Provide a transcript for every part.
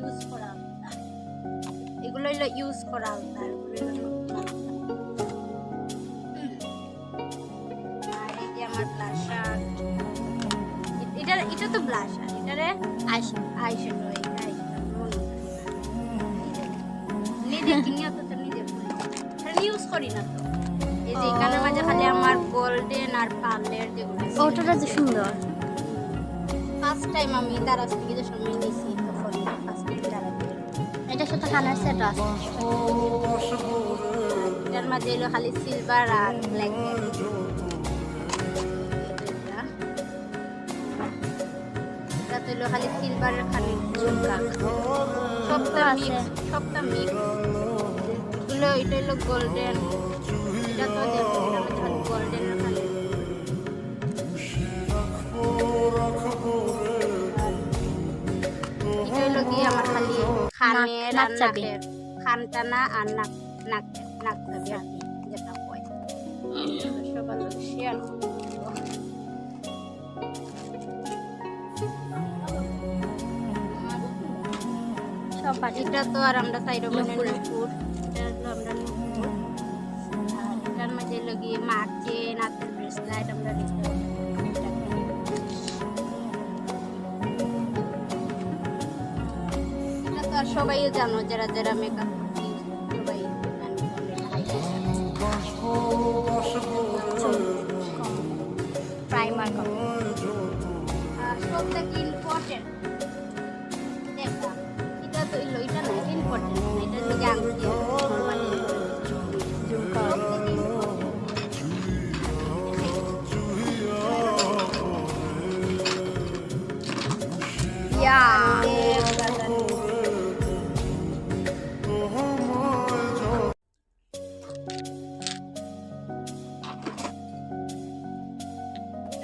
Use করা আলতা। এগুলো হলো ইউজ করা আলতা। আর এই যে আমার এটা এটা তো এটারে নিজে তো নিজে ইউজ করি না তো। এই যে এখানে মাঝে খালি আমার গোল্ডেন আর পার্লের যেগুলো ওটা তো সুন্দর। ফার্স্ট টাইম আমি তার থেকে যে সময় নিয়েছি সাথে কালার সেট আছে। এটার মাঝে এলো খালি সিলভার আর ব্ল্যাক এটা তো খালি সিলভারের খালি ঝুমকা সবটা। মিক্স সবটা মিক্স এগুলো এটা হলো গোল্ডেন এটা তো খানের আর নাক চাবি। নাকের খান টানা আর নাক নাক নাক চাবি আর কি, যেটা হয় সবার লোক শেয়ার সব বাজে এটা তো আর আমরা সাইড মানে নূপুর এটা হলো আমরা নূপুর আর এটার মাঝে হলো গিয়ে মার চেন হাতের ব্রেসলাইট আমরা রেখে এটা আর সবাইও জানো যারা যারা মেকআপ করছি সবাই। প্রাইমার সবটা থেকে ইম্পর্টেন্ট দেখা এটা তো এটা না ইম্পর্টেন্ট এটা হলো যে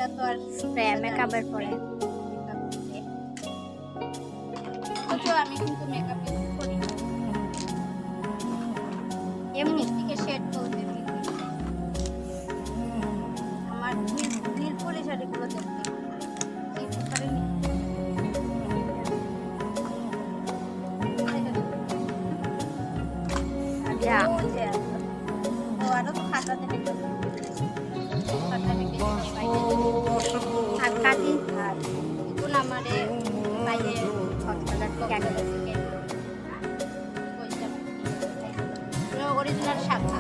এটা তো আর স্প্রে মেকআপের পরে আমি কিন্তু মেকআপ ইউজ করি। এমনি থেকে শেড করতে আমার নীল পলিশ আর এগুলো দেখতে আর খাতা দেখে খাতা দেখে অরিজিনাল শাখা